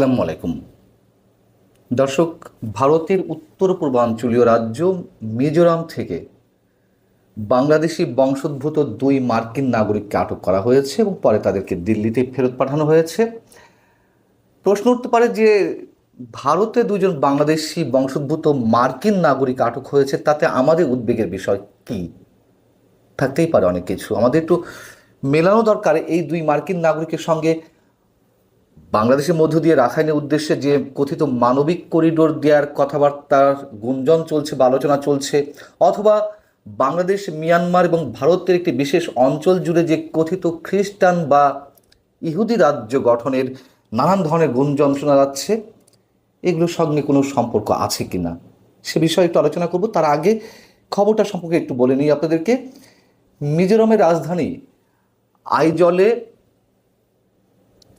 আসসালামু আলাইকুম। দর্শক, ভারতের উত্তর পূর্বাঞ্চলীয় রাজ্য মিজোরাম থেকে বাংলাদেশি বংশোদ্ভূত দুই মার্কিন নাগরিককে আটক করা হয়েছে এবং পরে তাদেরকে দিল্লিতে ফেরত পাঠানো হয়েছে। প্রশ্ন উঠতে পারে যে, ভারতে দুজন বাংলাদেশি বংশোদ্ভূত মার্কিন নাগরিক আটক হয়েছে, তাতে আমাদের উদ্বেগের বিষয় কি? থাকতেই পারে অনেক কিছু। আমাদের একটু মেলানো দরকার এই দুই মার্কিন নাগরিকের সঙ্গে। বাংলাদেশের মধ্য দিয়ে রাখাইনের উদ্দেশ্যে যে কথিত মানবিক করিডোর দেওয়ার কথাবার্তার গুঞ্জন চলছে বা আলোচনা চলছে, অথবা বাংলাদেশ, মিয়ানমার এবং ভারতের একটি বিশেষ অঞ্চল জুড়ে যে কথিত খ্রিস্টান বা ইহুদি রাজ্য গঠনের নানান ধরনের গুঞ্জন শোনা যাচ্ছে এগুলোর সঙ্গে কোনো সম্পর্ক আছে কি না? সে বিষয়ে একটু আলোচনা করব। তার আগে খবরটা সম্পর্কে একটু বলে নিই আপনাদেরকে। মিজোরামের রাজধানী আইজলে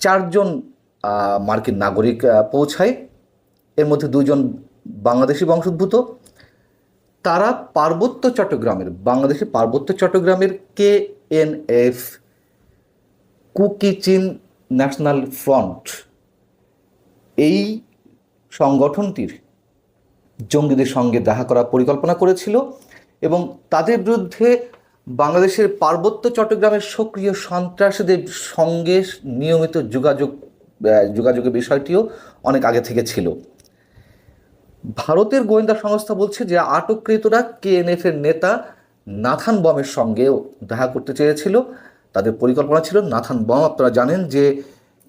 চারজন মার্কিন নাগরিক পৌঁছায়। এর মধ্যে দুজন বাংলাদেশি বংশোদ্ভূত। তারা পার্বত্য চট্টগ্রামের, বাংলাদেশের পার্বত্য চট্টগ্রামের K N F Kuki Chin national front. এই সংগঠনটির জঙ্গিদের সঙ্গে দেখা করার পরিকল্পনা করেছিল এবং তাদের বিরুদ্ধে বাংলাদেশের পার্বত্য চট্টগ্রামের সক্রিয় সন্ত্রাসীদের সঙ্গে নিয়মিত যোগাযোগ যোগাযোগের বিষয়টিও অনেক আগে থেকে ছিল। ভারতের গোয়েন্দা সংস্থা বলছে যে আটককৃতরা কেএনএফ এর নেতা নাথান বমের সঙ্গেও দেখা করতে চেয়েছিল। তাদের পরিকল্পনা ছিল, নাথান বম, আপনারা জানেন যে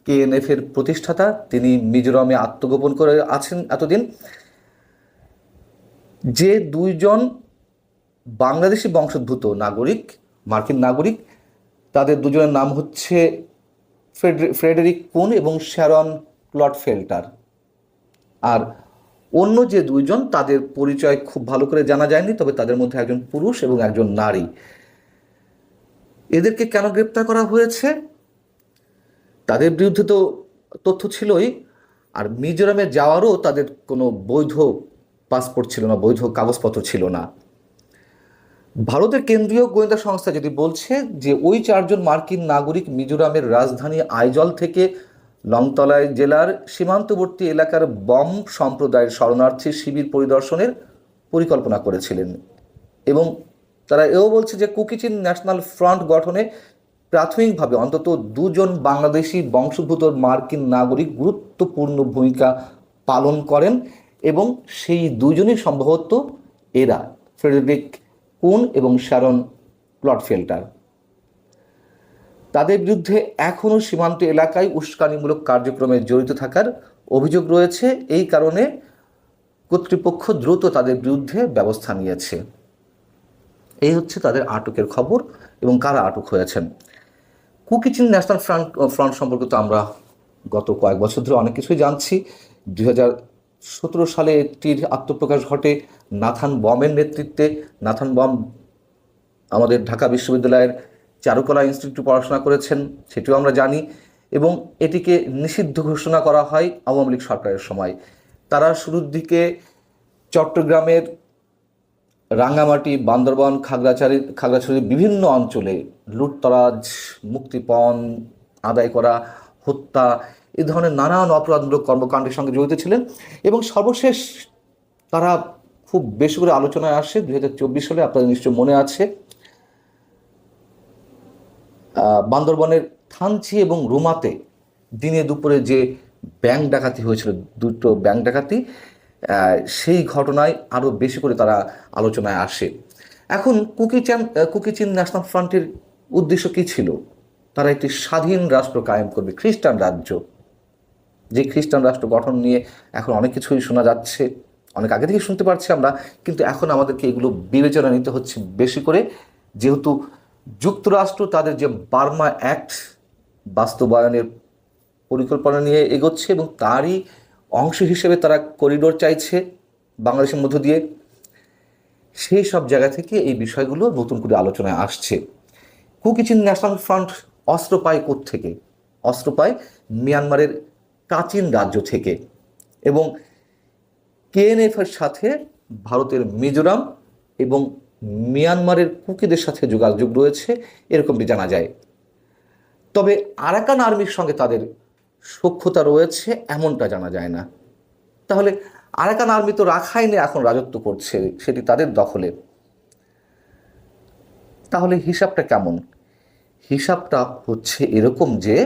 কেএনএফ এর প্রতিষ্ঠাতা, তিনি মিজোরামে আত্মগোপন করে আছেন এতদিন। যে দুইজন বাংলাদেশি বংশোদ্ভূত নাগরিক, মার্কিন নাগরিক, তাদের দুজনের নাম হচ্ছে ফ্রেডেরিক কুন এবং শ্যারন ক্লটফেল্টার আর অন্য যে দুইজন, তাদের পরিচয় খুব ভালো করে জানা যায়নি, তবে তাদের মধ্যে একজন পুরুষ এবং একজন নারী। এদেরকে কেন গ্রেপ্তার করা হয়েছে? তাদের বিরুদ্ধে তো তথ্য ছিলই, আর মিজোরামে যাওয়ারও তাদের কোনো বৈধ পাসপোর্ট ছিল না, বৈধ কাগজপত্র ছিল না। ভারতের কেন্দ্রীয় গোয়েন্দা সংস্থা যদি বলছে যে ওই চারজন মার্কিন নাগরিক মিজোরামের রাজধানী আইজল থেকে লংতলায় জেলার সীমান্তবর্তী এলাকার বম সম্প্রদায়ের শরণার্থী শিবির পরিদর্শনের পরিকল্পনা করেছিলেন। এবং তারা এও বলছে যে কুকিচিন ন্যাশনাল ফ্রন্ট গঠনে প্রাথমিকভাবে অন্তত দুজন বাংলাদেশি বংশোদ্ভূত মার্কিন নাগরিক গুরুত্বপূর্ণ ভূমিকা পালন করেন এবং সেই দুজনই সম্ভবত এরা। ফ্রেডরিক কুন এবং শ্যারন প্লটফেল্টার তাদের বিরুদ্ধে এখনও সীমান্ত এলাকায় উস্কানিমূলক কার্যক্রমে জড়িত থাকার অভিযোগ রয়েছে। এই কারণে কর্তৃপক্ষ দ্রুত তাদের বিরুদ্ধে ব্যবস্থা নিয়েছে। এই হচ্ছে তাদের আটকের খবর এবং কারা আটক হয়েছেন। কুকিচিন ন্যাশনাল ফ্রন্ট ফ্রন্ট সম্পর্কে তো আমরা গত কয়েক বছর ধরে অনেক কিছুই জানছি। দুই হাজার সতেরো সালে এটির আত্মপ্রকাশ ঘটে। নাথান বমের নেতৃত্বে। নাথান বম আমাদের ঢাকা বিশ্ববিদ্যালয়ের চারুকলা ইনস্টিটিউটে পড়াশোনা করেছেন, সেটিও আমরা জানি। এবং এটিকে নিষিদ্ধ ঘোষণা করা হয় আওয়ামী লীগ সরকারের সময়। তারা শুরুর দিকে চট্টগ্রামের রাঙ্গামাটি, বান্দরবান, খাগড়াছড়ি, খাগড়াছড়ির বিভিন্ন অঞ্চলে লুটতরাজ, মুক্তিপণ আদায় করা হত্যা এই ধরনের নানান অপরাধমূলক কর্মকাণ্ডের সঙ্গে জড়িত ছিলেন এবং সর্বশেষ তারা খুব বেশি করে আলোচনায় আসে, দুই হাজার চব্বিশ সালে, আপনাদের নিশ্চয় মনে আছে। বান্দরবনের থানচি এবং রুমাতে দিনে দুপুরে যে ব্যাংক ডাকাতি হয়েছিল, দুটো ব্যাংক ডাকাতি সেই ঘটনায় আরও বেশি করে তারা আলোচনায় আসে। এখন কুকিচান কুকিচিন ন্যাশনাল ফ্রন্টের উদ্দেশ্য কী ছিল? তারা একটি স্বাধীন রাষ্ট্র কায়েম করবে, খ্রিস্টান রাজ্য। যে খ্রিস্টান রাষ্ট্র গঠন নিয়ে এখন অনেক কিছুই শোনা যাচ্ছে, অনেক আগে থেকে শুনতে পারছি আমরা, কিন্তু এখন আমাদেরকে এগুলো বিবেচনা নিতে হচ্ছে বেশি করে। যেহেতু যুক্তরাষ্ট্র তাদের যে বার্মা অ্যাক্ট বাস্তবায়নের পরিকল্পনা নিয়ে এগোচ্ছে এবং তারই অংশ হিসেবে তারা করিডোর চাইছে বাংলাদেশের মধ্য দিয়ে, সেই সব জায়গা থেকে এই বিষয়গুলো নতুন করে আলোচনায় আসছে। কুকিচিন ন্যাশনাল ফ্রন্ট অস্ত্র পায় থেকে অস্ত্র পায় মিয়ানমারের প্রাচীন রাজ্য থেকে। এবং কেএনএফ এর সাথে ভারতের মিজোরাম এবং মিয়ানমারের কুকিদের সাথে যোগাযোগ রয়েছে, এরকমটি জানা যায়। তবে আরাকান আর্মির সঙ্গে তাদের সক্ষতা রয়েছে, এমনটা জানা যায় না। তাহলে আরাকান আর্মি তো রাখাইনে এখন রাজত্ব করছে, সেটি তাদের দখলে। তাহলে হিসাবটা কেমন? হিসাবটা হচ্ছে এরকম যে,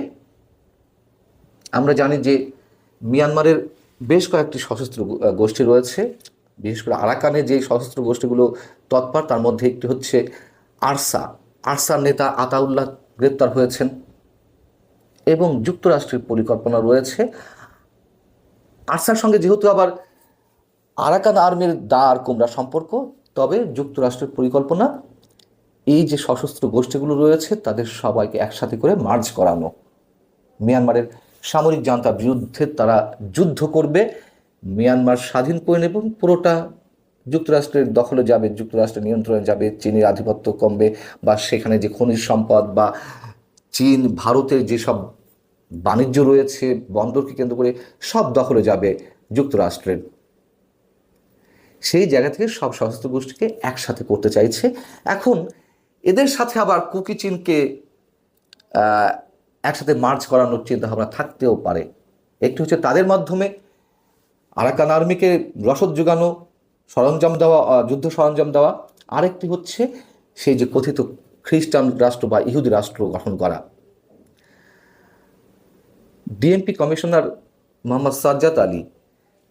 আমরা জানি যে মিয়ানমারের বেশ কয়েকটি সশস্ত্র গোষ্ঠী রয়েছে। বিশেষ করে আরাকানে যে সশস্ত্র গোষ্ঠীগুলো তৎপর, তার মধ্যে একটি হচ্ছে আরসা। আরসার নেতা আতাউল্লাহ গ্রেপ্তার হয়েছেন এবং যুক্তরাষ্ট্রের পরিকল্পনা রয়েছে। আরসার সঙ্গে যেহেতু আবার আরাকান আর্মির দা আর কুমড়া সম্পর্ক, তবে যুক্তরাষ্ট্রের পরিকল্পনা এই যে সশস্ত্র গোষ্ঠীগুলো রয়েছে, তাদের সবাইকে একসাথে করে মার্চ করানো। মিয়ানমারের সামরিক জান্তার বিরুদ্ধে তারা যুদ্ধ করবে। মিয়ানমার স্বাধীন করে নেবে পুরোটা যুক্তরাষ্ট্রের দখলে যাবে, যুক্তরাষ্ট্রের নিয়ন্ত্রণে যাবে, চীনের আধিপত্য কমবে বা সেখানে যে খনিজ সম্পদ বা চীন, ভারতের যেসব বাণিজ্য রয়েছে, বন্দরকে কেন্দ্র করে সব দখলে যাবে যুক্তরাষ্ট্রের। সেই জায়গা থেকে সব সশস্ত্র গোষ্ঠীকে একসাথে করতে চাইছে। এখন এদের সাথে আবার কুকি চীনকে একসাথে মার্চ করানোর চিন্তা ভাবনা থাকতেও পারে। একটি হচ্ছে তাদের মাধ্যমে আরাকান আর্মিকে রসদ যোগানো, সরঞ্জাম দেওয়া যুদ্ধ সরঞ্জাম দেওয়া। আরেকটি হচ্ছে সেই যে কথিত খ্রিস্টান রাষ্ট্র বা ইহুদি রাষ্ট্র গঠন করা। ডিএমপি কমিশনার মোহাম্মদ সাজ্জাদ আলী,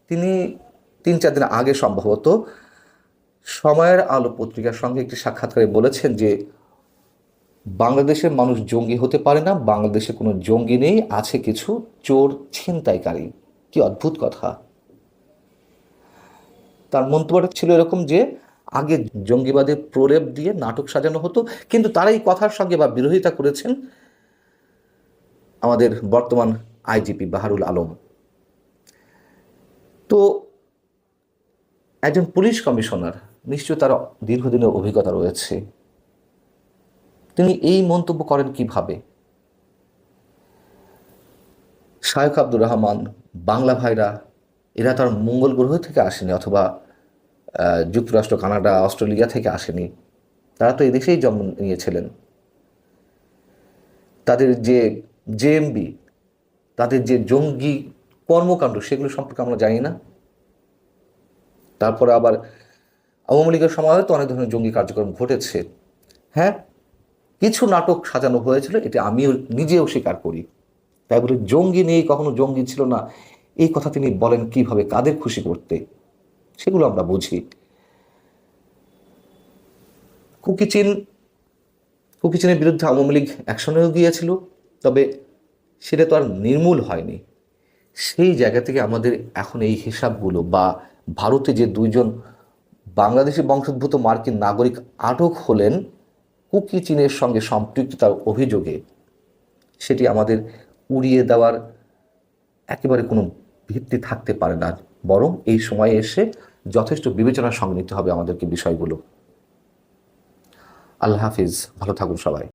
তিনি তিন চার দিন আগে সম্ভবত সময়ের আলো পত্রিকার সঙ্গে একটি সাক্ষাৎকারে বলেছেন যে, বাংলাদেশের মানুষ জঙ্গি হতে পারে না, বাংলাদেশে কোনো জঙ্গি নেই, আছে কিছু চোর ছিনতাইকারী। কি অদ্ভুত কথা। তার মন্তব্যটা ছিল এরকম যে, আগে জঙ্গিবাদের প্রলেপ দিয়ে নাটক সাজানো হতো, কিন্তু তারা এই কথার সঙ্গে বা বিরোধিতা করেছেন আমাদের বর্তমান আইজিপি বাহারুল আলম। তো, একজন পুলিশ কমিশনার নিশ্চয় তার দীর্ঘদিনের অভিজ্ঞতা রয়েছে। তিনি এই মন্তব্য করেন কীভাবে? শায়ক আব্দুর রহমান, বাংলা ভাইরা, এরা তার মঙ্গল গ্রহ থেকে আসেনি অথবা যুক্তরাষ্ট্র, কানাডা, অস্ট্রেলিয়া থেকে আসেনি। তারা তো এদেশেই জন্ম নিয়েছিলেন। তাদের যে জেএমবি তাদের যে জঙ্গি কর্মকাণ্ড, সেগুলো সম্পর্কে আমরা জানি না। তারপরে আবার আওয়ামী লীগের সময়ও তো অনেক ধরনের জঙ্গি কার্যক্রম ঘটেছে। হ্যাঁ? কিছু নাটক সাজানো হয়েছিল, এটা আমিও নিজেও স্বীকার করি। তাই বলে, জঙ্গি নেই কখনো জঙ্গি ছিল না। এই কথা তিনি বলেন কীভাবে, কাদের খুশি করতে? সেগুলো আমরা বুঝি। কুকিচিন, কুকিচিনের বিরুদ্ধে আওয়ামী লীগ অ্যাকশনেও গিয়েছিল, তবে সেটা তো আর নির্মূল হয়নি। সেই জায়গা থেকে আমাদের এখন এই হিসাবগুলো বা ভারতে যে দুইজন বাংলাদেশি বংশোদ্ভূত মার্কিন নাগরিক আটক হলেন কুকি চীনের সঙ্গে সম্পৃক্ততার অভিযোগে। সেটি আমাদের উড়িয়ে দেওয়ার একেবারে কোনো ভিত্তি থাকতে পারে না, বরং এই সময়ে এসে যথেষ্ট বিবেচনার সঙ্গে নিতে হবে আমাদেরকে বিষয়গুলো। আল্লাহ হাফিজ, ভালো থাকুন সবাই।